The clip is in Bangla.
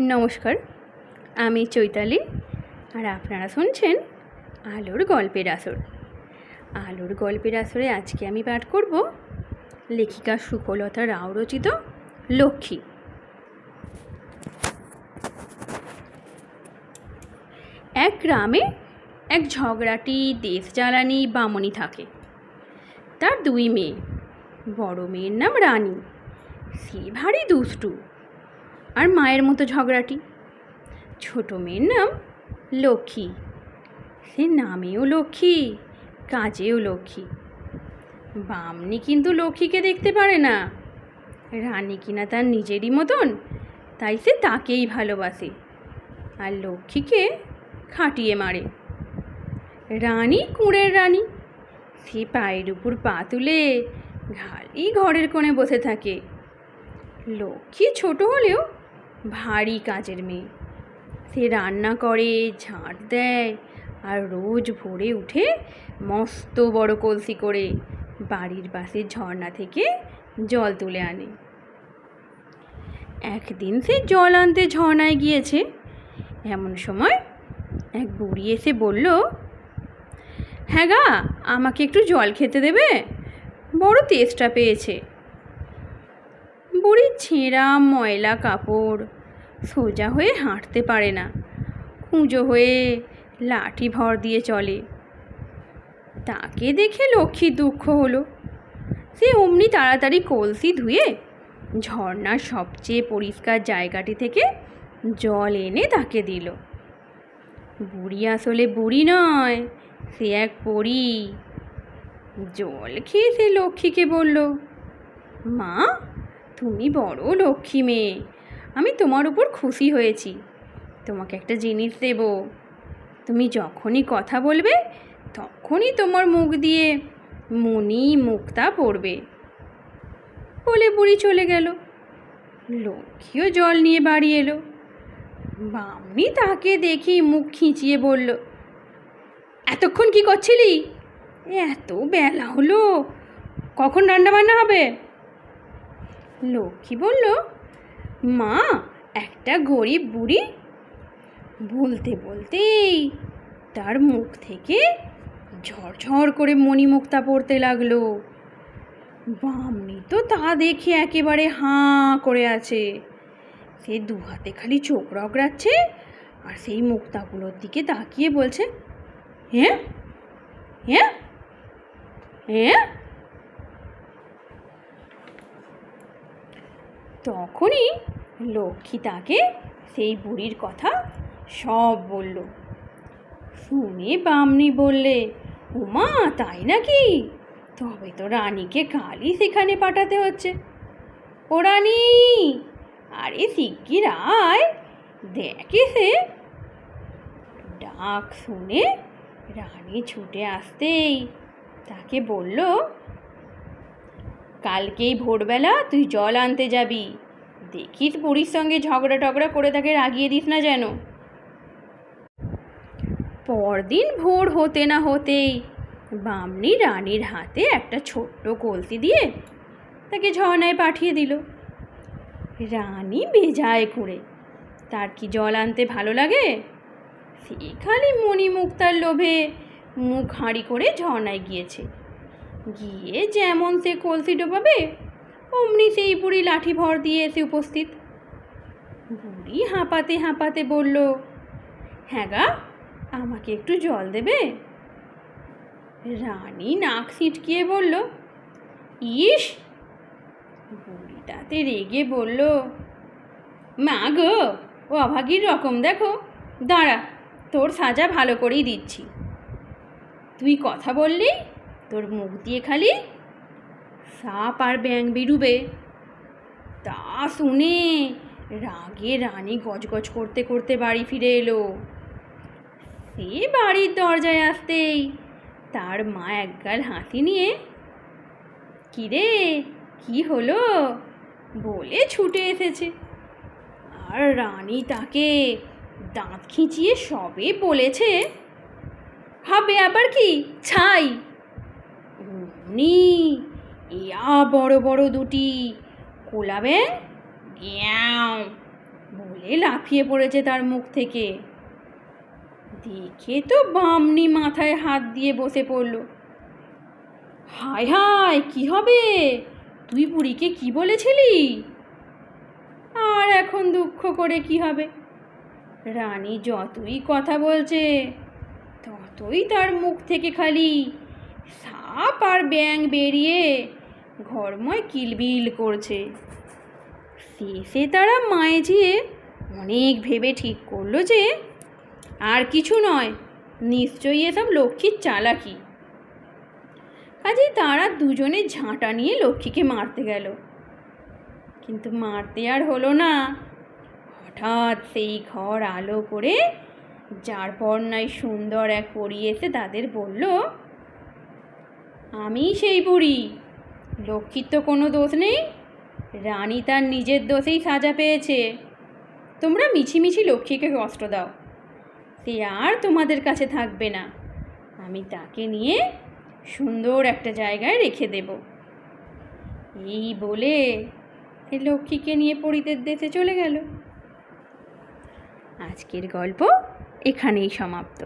নমস্কার, আমি চৈতালি আর আপনারা শুনছেন আলোর গল্পের আসর। আলোর গল্পের আসরে আজকে আমি পাঠ করব লেখিকা সুকলতা রাও রচিত লক্ষ্মী। এক গ্রামে এক ঝগড়াটি দেশ জ্বালানি বামনি থাকে। তার দুই মেয়ে, বড় মেয়ের নাম রানী। সে ভারী দুষ্টু। আর মায়ের মতো ঝগড়াটি। ছোট মেয়ের নাম লক্ষ্মী, সে নামেও লক্ষ্মী, কাজেও লক্ষ্মী। বামনি কিন্তু লক্ষ্মীকে দেখতে পারে না। রানী কিনা তার নিজেরই মতন, তাই সে তাকেই ভালোবাসে আর লক্ষ্মীকে খাটিয়ে মারে। রানী কুঁড়ের রানী, সে পায়ের উপর পা তুলে ঘাড়ি ঘরের কোণে বসে থাকে। লক্ষ্মী ছোট হলেও ভারী কাজের মেয়ে। সে রান্না করে, ঝাঁট দেয় আর রোজ ভোরে উঠে মস্ত বড় কলসি করে বাড়ির পাশে ঝর্ণা থেকে জল তুলে আনে। একদিন সে জল আনতে ঝর্ণায় গিয়েছে। এমন সময় এক বুড়ি এসে বলল হ্যাঁ গা, আমাকে একটু জল খেতে দেবে? বড় তেষ্টা পেয়েছে। বুড়ি ছেঁড়া ময়লা কাপড়। সোজা হয়ে হাঁটতে পারে না। কুঁজো হয়ে লাঠি ভর দিয়ে চলে। তাকে দেখে লক্ষ্মীর দুঃখ হলো। সে অমনি তাড়াতাড়ি কলসি ধুয়ে ঝর্ণার সবচেয়ে পরিষ্কার জায়গাটি থেকে জল এনে তাকে দিল। বুড়ি আসলে বুড়ি নয়, সে এক পরী। জল খেয়ে সে লক্ষ্মীকে বলল, মা তুমি বড় লক্ষ্মী মেয়ে। আমি তোমার উপর খুশি হয়েছি। তোমাকে একটা জিনিস দেব। তুমি যখনই কথা বলবে, তখনই তোমার মুখ দিয়ে মণি মুক্তা পড়বে। বলে বুড়ি চলে গেল। লক্ষ্মীও জল নিয়ে বাড়ি এলো। বামনি তাকে দেখি মুখ খিঁচিয়ে বলল, এতক্ষণ কি করছিলি? এত বেলা হলো। কখন রান্না বান্না হবে? লক্ষ্মী বলল, মা, একটা গরিব বুড়ি বলতে বলতেই তার মুখ থেকে ঝরঝর করে মণিমুক্তা পড়তে লাগল। বামনি তো তা দেখে একেবারে হাঁ করে আছে। সে দু হাতে খালি চোখ রগড়াচ্ছে আর সেই মুক্তাগুলোর দিকে তাকিয়ে বলছে হ্যাঁ? হ্যাঁ? হ্যাঁ? তখনই লক্ষ্মী তাকে সেই বুড়ির কথা সব বলল। শুনে বামনি বললে, উমা, তাই নাকি? তবে তো রানীকে কালই সেখানে পাঠাতে হচ্ছে। ও রানী, আরে শিগগির আয়, দেখে সে। ডাক শুনে রানী ছুটে আসতেই তাকে বলল কালকেই ভোরবেলা তুই জল আনতে যাবি। দেখিস বুড়ির সঙ্গে ঝগড়া টগড়া করে তাকে রাগিয়ে দিস না যেন। পরদিন ভোর হতে না হতেই বামনি রানীর হাতে একটা ছোট্ট কলসি দিয়ে তাকে ঝর্ণায় পাঠিয়ে দিল। রানী বেজায় করে, তার কি জল আনতে ভালো লাগে? সে খালি মণিমুক্তার লোভে মুখ হাঁড়ি করে ঝর্ণায় গিয়েছে। গিয়ে যেমন সে কলসি ডোবাবে, অমনি সেই বুড়ি লাঠি ভর দিয়ে এসে উপস্থিত। বুড়ি হাঁপাতে হাঁপাতে বলল হ্যাঁ গা, আমাকে একটু জল দেবে? রানী নাক ছিটকিয়ে বলল, ইস! বুড়ি তাতে রেগে বলল, মা গো ও অভাগীর রকম দেখো। দাঁড়া, তোর সাজা ভালো করেই দিচ্ছি। তুই কথা বললি তোর মুখ দিয়ে খালি সাপ আর ব্যাং বেরুবে। তা শুনে রাগে রানী গজগজ করতে করতে বাড়ি ফিরে এলো। সে বাড়ির দরজায় আসতেই তার মা একগাল হাসি নিয়ে, কিরে, কি হলো? বলে ছুটে এসেছে। আর রানী তাকে দাঁত খিঁচিয়ে সবে বলেছে, হবে আবার কি? ছাই অমনি ইয়া বড় বড় দুটি কোলাবে গ্যাও বলে লাফিয়ে পড়েছে তার মুখ থেকে। দেখে তো বামনি মাথায় হাত দিয়ে বসে পড়ল। হায় হায়, কি হবে? তুই বুড়িকে কি বলেছিলি? আর এখন দুঃখ করে কি হবে? রানী যতই কথা বলছে, ততই তার মুখ থেকে খালি সাপ আর ব্যাং বেরিয়ে ঘরময় কিলবিল করছে। শেষে তারা মায়ে যেয়ে অনেক ভেবে ঠিক করল যে আর কিছু নয়, নিশ্চয়ই এসব লক্ষ্মীর চালাকি। কাজেই তারা দুজনে ঝাঁটা নিয়ে লক্ষ্মীকে মারতে গেল। কিন্তু মারতে আর হলো না। হঠাৎ সেই ঘর আলো করে যার পর নাই সুন্দর এক পরি এসে তাদের বলল আমি সেই বুড়ি। লক্ষ্মীর তো কোনো দোষ নেই। রানী তার নিজের দোষেই সাজা পেয়েছে। তোমরা মিছিমিছি লক্ষ্মীকে কষ্ট দাও। সে আর তোমাদের কাছে থাকবে না। আমি তাকে নিয়ে সুন্দর একটা জায়গায় রেখে দেব। এই বলে সে লক্ষ্মীকে নিয়ে পরিদের দেশে চলে গেল। আজকের গল্প এখানেই সমাপ্ত।